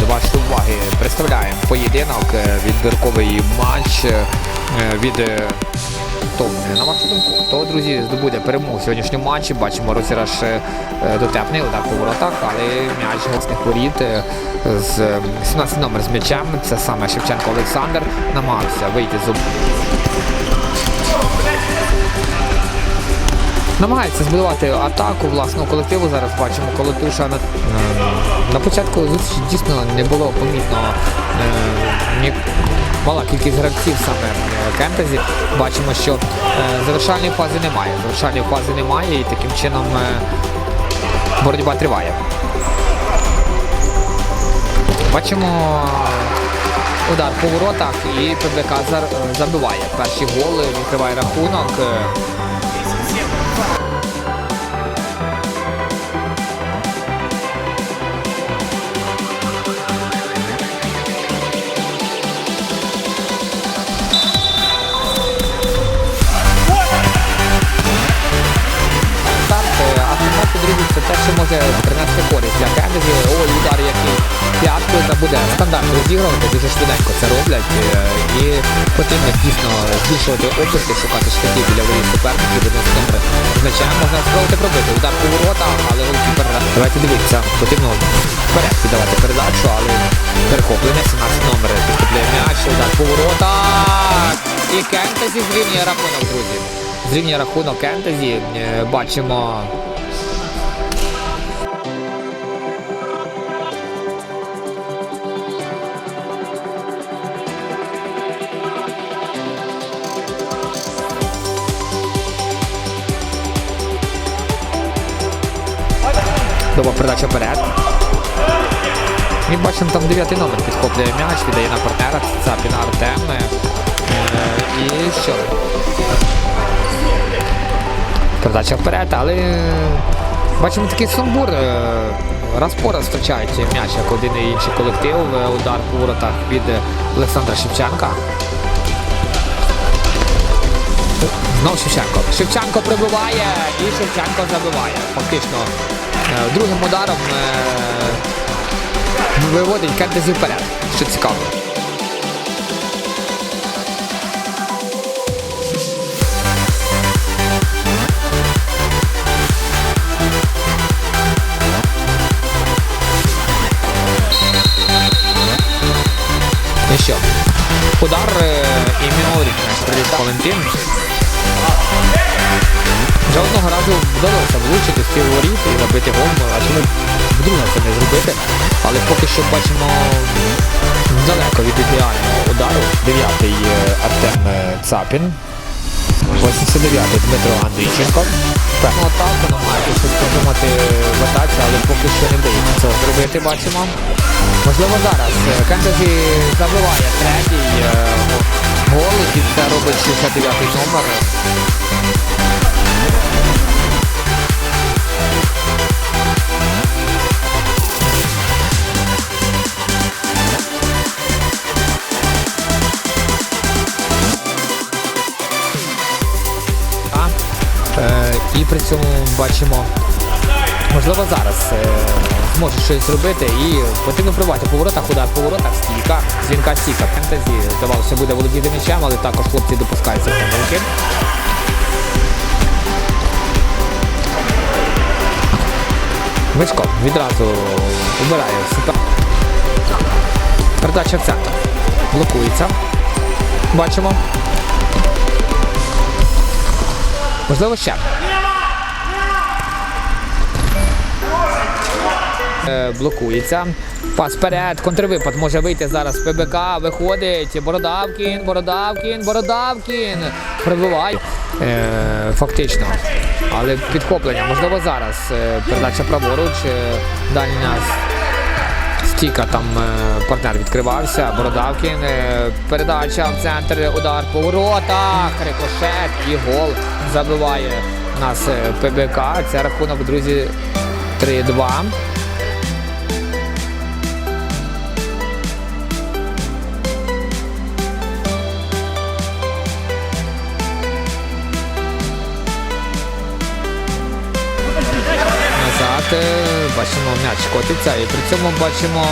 до вашої уваги представляємо поєдинок, е, відбірковий матч е, від хто, е, на вашу думку, хто, друзі, здобуде перемогу в сьогоднішньому матчі. Бачимо розіграш е, дотепний удар по воротах, але м'яч гостних воріт з е, 17 номер з м'ячем. Це саме Шевченко Олександр намагався вийти з Намагається збудувати атаку власного колективу. Зараз бачимо колотуша на, е, на початку зустрічі дійсно не було помітно е, ні- мала кількість гравців саме Кентезі. Бачимо, що е, завершальної фази немає. Завершальної фази немає і таким чином е, боротьба триває. Бачимо удар по воротах і ПБК забиває. Перші голи відкриває рахунок. Що може принести користь для Кеннеді. Ой, удар який п'яткою та буде стандарт розігрувати, дуже швиденько це роблять. е, І потрібно дійсно збільшувати описи, шукати шляхів біля воріт суперників, добре значення. Можна спробувати пробити удар по воротах, але голкіпер. Давайте дивіться, потрібно вперед піддавати передачу, але перехоплення, 17 номер підкупляє м'яч, удар по воротах. І Кентезі зрівнює рахунок, друзі. Зрівнює рахунок Кентезі. Е, Бачимо Доба передача вперед. І бачимо там дев'ятий номер підхоплює м'яч, віддає на партнера. Цапін Артем. Е, І що? Передача вперед, але е, бачимо такий сумбур. е, Раз по раз втрачають м'яч, як один і інший колектив. Удар по воротах від Олександра Шевченка. Знов Шевченко. Шевченко прибиває і Шевченко забиває. Фактично другим ударом е, виводить Кентезі вперед. Що цікаво. І що? Удар е, і Мінорік прилітав Валентин. Вже одного разу вдалося влучити з воріт і забити гол, а чому вдруге це не зробити. Але поки що бачимо далеко від ідеального удару. Дев'ятий е, Артем е, Цапін. 89-й Дмитро Андрійченко. Певно атаку намагається щось придумати в атаці, але поки що не вдається цього зробити, бачимо. Можливо, зараз е, Кентезі забиває третій гол, і це робить 69-й номер. Е, і при цьому бачимо, можливо, зараз е, зможе щось зробити і потрібно пробувати по воротах, удар по воротах, стійка, дзвінка стійка. Фентезі, здавалося, буде володіти м'ячем, але також хлопці допускаються помилки. Мишко відразу вибирає супер. Передача в центр. Блокується. Бачимо. Можливо, ще. Е, Блокується. Пас вперед, контрвипад може вийти зараз ПБК, виходить. Бородавкін, Бородавкін, Бородавкін. Пробиває. Е, фактично. Але підхоплення, можливо, зараз. Е, передача праворуч, е, дальня стійка там е, партнер відкривався. Бородавкін. передача в центр, удар по воротах, рикошет і гол забиває нас ПБК. Це рахунок, друзі, 3-2. Бачимо м'яч котиться і при цьому бачимо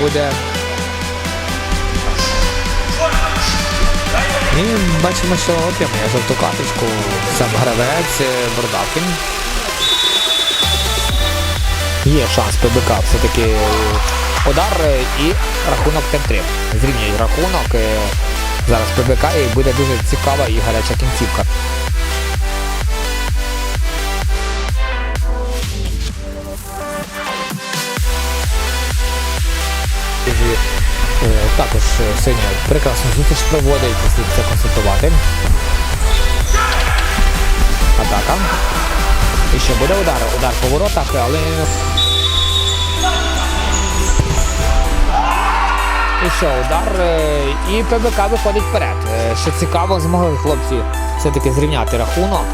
буде. І бачимо, що отримує жовту карточку сам гравець Бордавкін. Є шанс ПБК все-таки удар і рахунок 3-3. Зрівнюють рахунок. Зараз ПБК і буде дуже цікава і гаряча кінцівка. Також е, сьогодні прекрасну зустріч проводить, слід це констатувати. Атака. І ще буде удар. Удар по воротах, але. І що, удар. е, І ПБК виходить вперед. Е, Що цікаво, змогли хлопці все-таки зрівняти рахунок.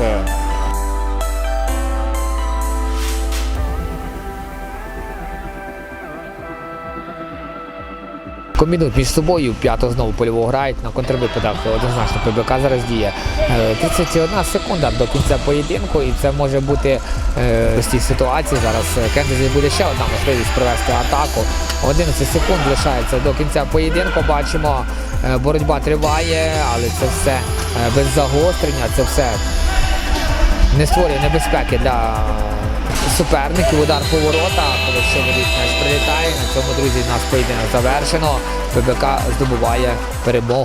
Комбінують між собою, п'ятого знову польового грають на контрвипадах. Однозначно ПБК зараз діє. Е, 31 секунда до кінця поєдинку, і це може бути е, в цій ситуації. Зараз е, Кендезі буде ще одна можливість провести атаку. 11 секунд лишається до кінця поєдинку. Бачимо, е, боротьба триває, але це все е, без загострення, це все не створює небезпеки для суперників. Удар по воротах, коли що ведуть м'яч прилітає. На цьому, друзі, наш поєдинок завершено. ПБК здобуває перемогу.